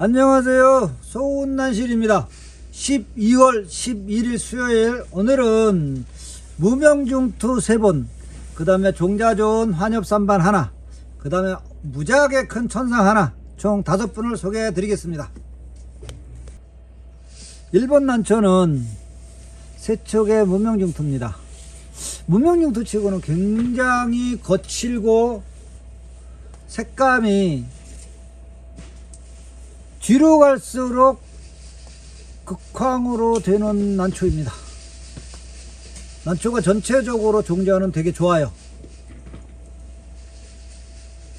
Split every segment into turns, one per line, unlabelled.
안녕하세요. 소운난실입니다. 12월 11일 수요일 오늘은 무명중투 세본그 다음에 종자 좋은 환엽산반 하나 그 다음에 무지하게 큰 천상 하나 총 다섯 분을 소개해 드리겠습니다. 1번 난초는 세척의 무명중투입니다. 무명중투 치고는 굉장히 거칠고 색감이 뒤로 갈수록 극황으로 되는 난초입니다. 난초가 전체적으로 종자는 되게 좋아요.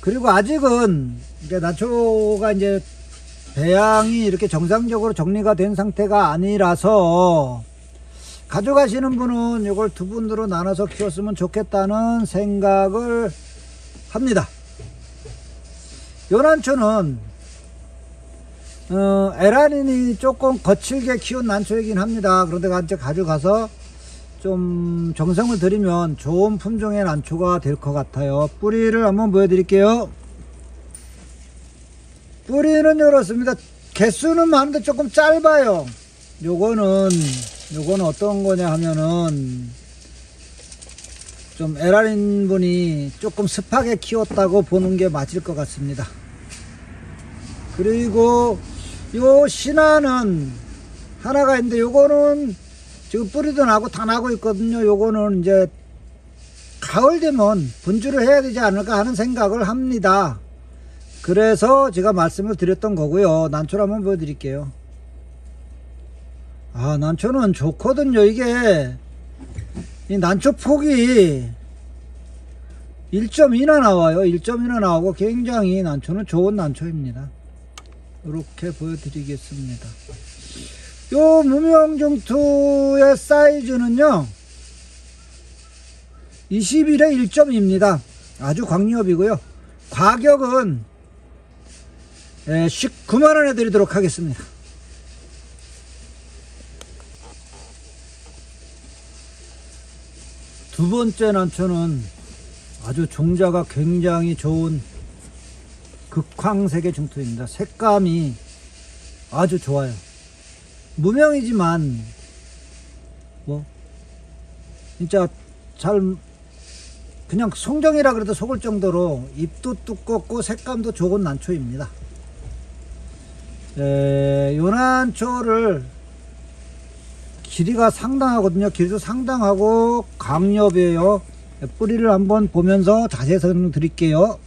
그리고 아직은 이제 난초가 이제 배양이 이렇게 정상적으로 정리가 된 상태가 아니라서 가져가시는 분은 이걸 두 분으로 나눠서 키웠으면 좋겠다는 생각을 합니다. 요 난초는 어, 에라닌이 조금 거칠게 키운 난초이긴 합니다. 그런데 가져가서 좀 정성을 들이면 좋은 품종의 난초가 될 것 같아요. 뿌리를 한번 보여드릴게요. 뿌리는 이렇습니다. 개수는 많은데 조금 짧아요. 요거는 요거는 어떤 거냐 하면은 좀 에라린 분이 조금 습하게 키웠다고 보는 게 맞을 것 같습니다. 그리고 요 신화는 하나가 있는데 요거는 지금 뿌리도 나고 다 나고 있거든요. 요거는 이제 가을 되면 분주를 해야 되지 않을까 하는 생각을 합니다. 그래서 제가 말씀을 드렸던 거고요. 난초를 한번 보여드릴게요. 아, 난초는 좋거든요. 이게 이 난초 폭이 1.2나 나와요. 1.2나 나오고 굉장히 난초는 좋은 난초입니다. 이렇게 보여드리겠습니다. 요 무명중투의 사이즈는요 21에 1.2입니다. 아주 광렵이고요. 가격은 19만원에 드리도록 하겠습니다. 두 번째 난초는 아주 종자가 굉장히 좋은 극황색의 중투입니다 색감이 아주 좋아요 무명이지만 뭐 진짜 잘 그냥 송정이라 그래도 속을 정도로 잎도 두껍고 색감도 좋은 난초입니다. 에, 요 난초를 길이가 상당하거든요. 길이도 상당하고 강엽이에요. 뿌리를 한번 보면서 자세히 설명드릴게요.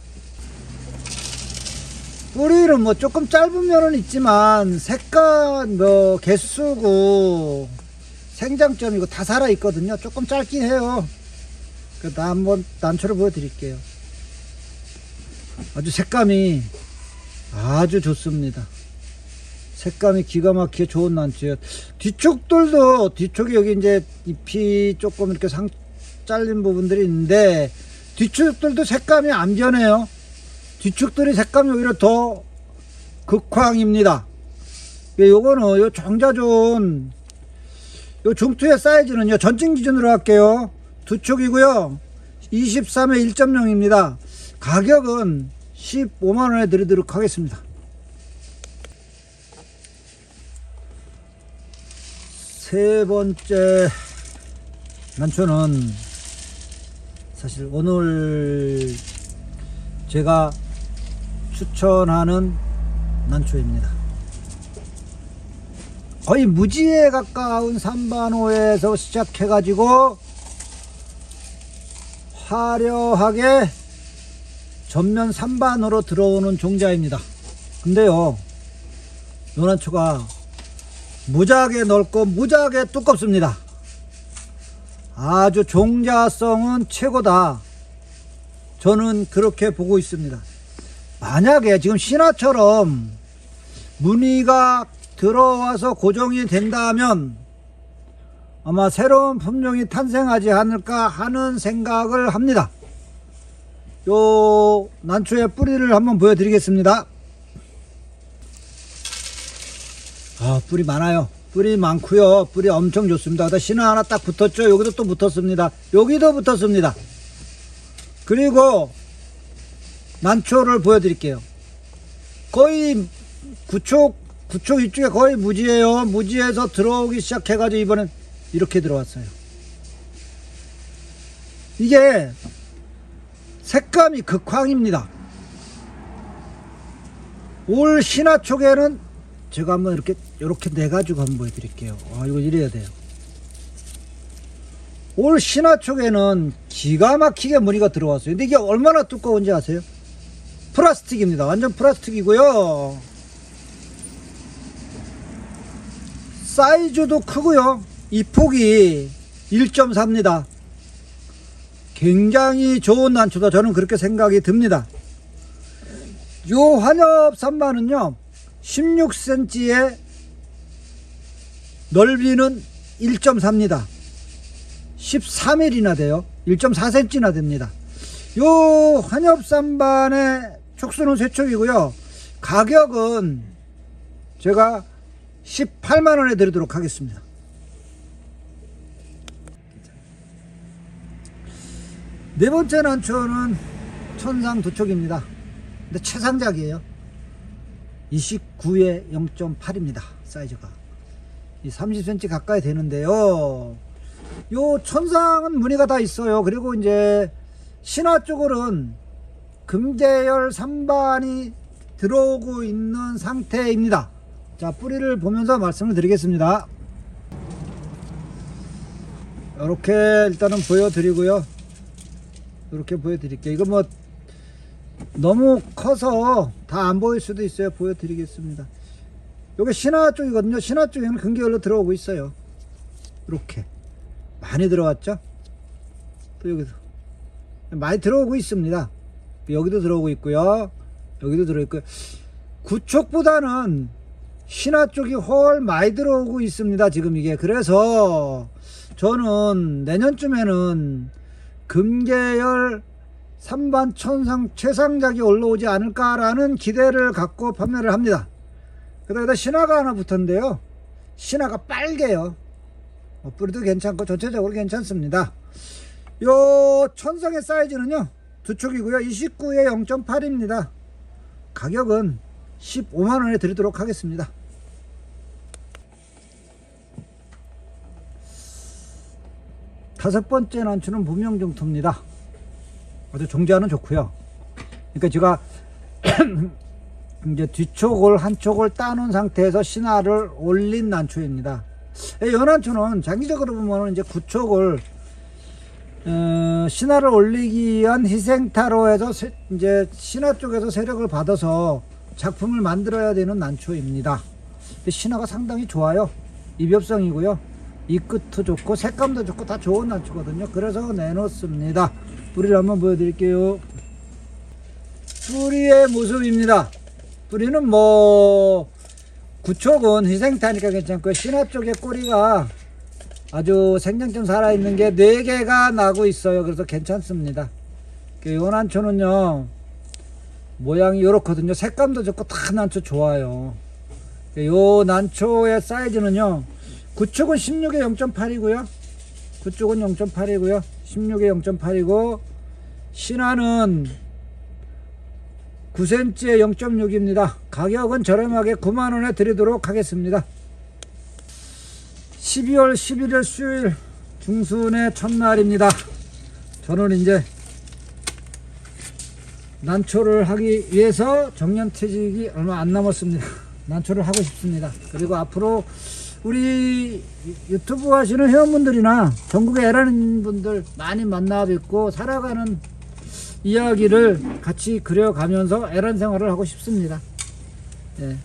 뿌리는 뭐 조금 짧은 면은 있지만 색감 뭐 개수고 생장점이고 다 살아 있거든요. 조금 짧긴 해요. 그래서 한번 난초를 보여드릴게요. 아주 색감이 아주 좋습니다. 색감이 기가 막히게 좋은 난초예요. 뒤쪽들도 뒤쪽에 여기 이제 잎이 조금 이렇게 상 잘린 부분들이 있는데 뒤쪽들도 색감이 안 변해요 뒤축들이 색감이 오히려 더 극황입니다. 예, 요거는 요 종자존 요 중투의 사이즈는요 전증 기준으로 할게요. 두 축이고요. 23에 1.0입니다. 가격은 15만원에 드리도록 하겠습니다. 세 번째 난초는 사실 오늘 제가 추천하는 난초입니다. 거의 무지에 가까운 삼반호에서 시작해가지고 화려하게 전면 삼반호로 들어오는 종자입니다. 근데요, 요 난초가 무지하게 넓고 무지하게 두껍습니다. 아주 종자성은 최고다. 저는 그렇게 보고 있습니다. 만약에 지금 신화처럼 무늬가 들어와서 고정이 된다면 아마 새로운 품종이 탄생하지 않을까 하는 생각을 합니다. 요 난초의 뿌리를 한번 보여드리겠습니다. 아 뿌리 많아요. 뿌리 많고요. 뿌리 엄청 좋습니다. 신화 하나 딱 붙었죠. 여기도 또 붙었습니다. 여기도 붙었습니다. 그리고 난초를 보여드릴게요. 거의 구촉 구촉 이쪽에 거의 무지해요. 무지해서 들어오기 시작해가지고 이번엔 이렇게 들어왔어요. 이게 색감이 극황입니다. 올 신화 쪽에는 제가 한번 이렇게 이렇게 내 가지고 한번 보여드릴게요. 아 이거 이래야 돼요. 올 신화 쪽에는 기가 막히게 무늬가 들어왔어요. 근데 이게 얼마나 두꺼운지 아세요? 플라스틱입니다. 완전 플라스틱이고요. 사이즈도 크고요. 이 폭이 1.4입니다. 굉장히 좋은 난초다. 저는 그렇게 생각이 듭니다. 요 환엽 산반은요, 16cm의 넓이는 1.4입니다. 13mm나 돼요. 1.4cm나 됩니다. 요 환엽 산반의 촉수는 쇠촉이고요. 가격은 제가 18만원에 드리도록 하겠습니다. 네 번째 난초는 천상 두촉입니다. 근데 최상작이에요. 29에 0.8입니다. 사이즈가. 이 30cm 가까이 되는데요. 요 천상은 무늬가 다 있어요. 그리고 이제 신화 쪽으로는 금계열 3반이 들어오고 있는 상태입니다. 자, 뿌리를 보면서 말씀을 드리겠습니다. 이렇게 일단은 보여드리고요. 이렇게 보여드릴게요. 이거 뭐 너무 커서 다 안 보일 수도 있어요. 보여드리겠습니다. 요게 신화 쪽이거든요. 신화 쪽에는 금계열로 들어오고 있어요. 이렇게 많이 들어왔죠? 또 여기도 많이 들어오고 있습니다. 여기도 들어오고 있고요. 여기도 들어있고요. 구촉보다는 신화 쪽이 훨 많이 들어오고 있습니다. 지금 이게. 그래서 저는 내년쯤에는 금계열 3반 천상 최상작이 올라오지 않을까라는 기대를 갖고 판매를 합니다. 그다음에 신화가 하나 붙었는데요. 신화가 빨개요. 어, 뿌리도 괜찮고 전체적으로 괜찮습니다. 요 천상의 사이즈는요. 두 촉이고요. 29에 0.8입니다. 가격은 15만원에 드리도록 하겠습니다. 다섯 번째 난초는 무명정토입니다. 아주 종자는 좋고요. 그러니까 제가 이제 뒤쪽을 한쪽을 따놓은 상태에서 신화를 올린 난초입니다. 이 연한초는 장기적으로 보면 이제 구촉을 어, 신화를 올리기 위한 희생타로 해서 세- 이제 신화 쪽에서 세력을 받아서 작품을 만들어야 되는 난초입니다. 신화가 상당히 좋아요. 입엽성이고요. 이 끝도 좋고 색감도 좋고 다 좋은 난초거든요. 그래서 내놓습니다. 뿌리를 한번 보여드릴게요. 뿌리의 모습입니다. 뿌리는 뭐 구촉은 희생타니까 괜찮고요. 신화 쪽의 꼬리가 아주 생장점 살아있는 게 4개가 나고 있어요. 그래서 괜찮습니다. 그 요난초는요, 모양이 이렇거든요. 색감도 좋고 다 난초 좋아요. 요 난초의 사이즈는요, 구축은 16에 0.8이고요. 구축은 0.8이고요. 16에 0.8이고, 신화는 9cm에 0.6입니다. 가격은 저렴하게 9만원에 드리도록 하겠습니다. 12월 11일 수요일 중순의 첫날입니다. 저는 이제 난초를 하기 위해서 정년퇴직이 얼마 안 남았습니다. 난초를 하고 싶습니다. 그리고 앞으로 우리 유튜브 하시는 회원분들이나 전국의 애라는 분들 많이 만나 뵙고 살아가는 이야기를 같이 그려가면서 애란 생활을 하고 싶습니다. 예.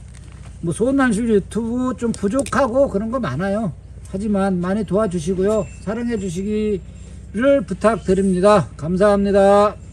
뭐 소원난실 유튜브 좀 부족하고 그런 거 많아요. 하지만 많이 도와주시고요. 사랑해 주시기를 부탁드립니다. 감사합니다.